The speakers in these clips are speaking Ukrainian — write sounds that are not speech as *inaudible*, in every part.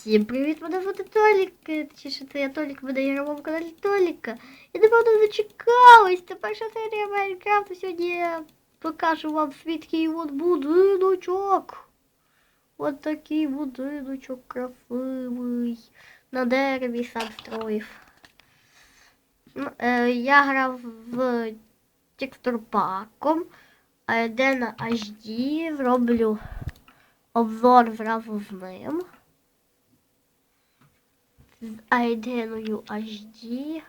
Всім привіт, мене звати Толік. Точніше, це я Толік, мене є на каналі Толіка. І напевно дочекались. Це перша серія Майнкрафту. Сьогодні я покажу вам свідкий от будиночок. От такий будиночок красивий. На дереві сам строїв. Ну, е, Я грав в текстурпаком, а йде на HD, зроблю обзор зразу з ним. З айденою HD.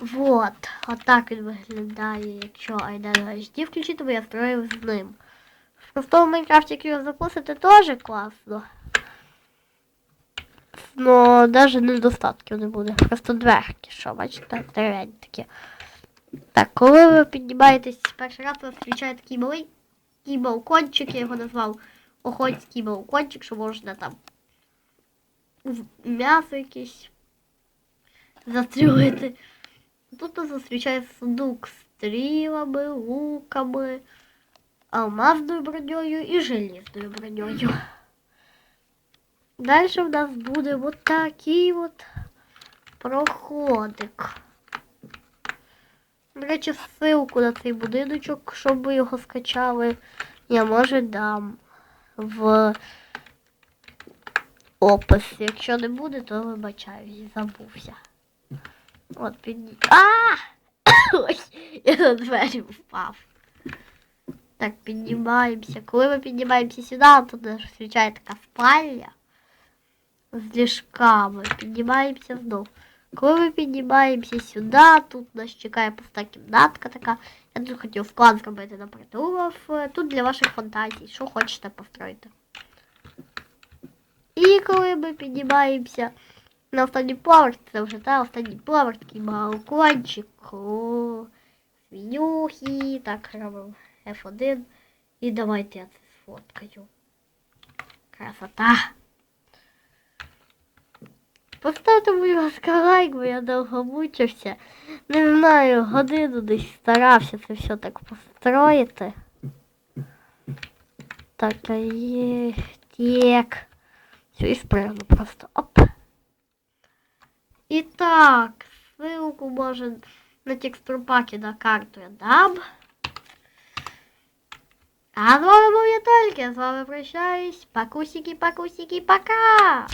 Вот, отак він виглядає, якщо айдену HD включити, бо я строїв з ним. В простому Майнкрафті, його запустити, теж класно. Но навіть недостатків не буде. Просто дверки, що, бачите, дерев'яні такі. Так, коли ви піднімаєтесь перший раз, вас зустрічає такий малий такий балкончик, я його назвав охотський балкончик, що можна там м'ясо якесь застрілити. Тут нас зустрічає сундук з стрілами, луками, алмазною броньою і желізною броньою. Далі в нас буде от такий от проходик. До речі, ссылку на цей будиночок, щоб ви його скачали, я може дам в опис. Якщо не буде, то вибачаюсь, забувся. От підні. А! *coughs* Ой, я на двері впав. Так, піднімаємося. Коли ми піднімаємося сюди, тут нас зустрічає така спальня з ліжками. Піднімаємося знову. Коли ми піднімаємося сюди, тут нас чекає пуста кімнатка така. Я тут хотів склад зробити, наприклад. Тут для ваших фантазій, що хочете построїти. Коли ми піднімаємося на останній поверх, це вже та останній поверх, такий балкончик, о, свинюхи, так робимо F1. І давайте я це сфоткаю. Красота. Поставте, будь ласка, лайк, бо я довго мучився. Не знаю, годину десь старався це все так построїти. Так, є так. Все, і спрягну просто. Оп. І так, ссылку може на текстурпаки на карту я дам. А з вами був я Тольки, я з вами прощаюсь. Пакусики, пакусики, пока!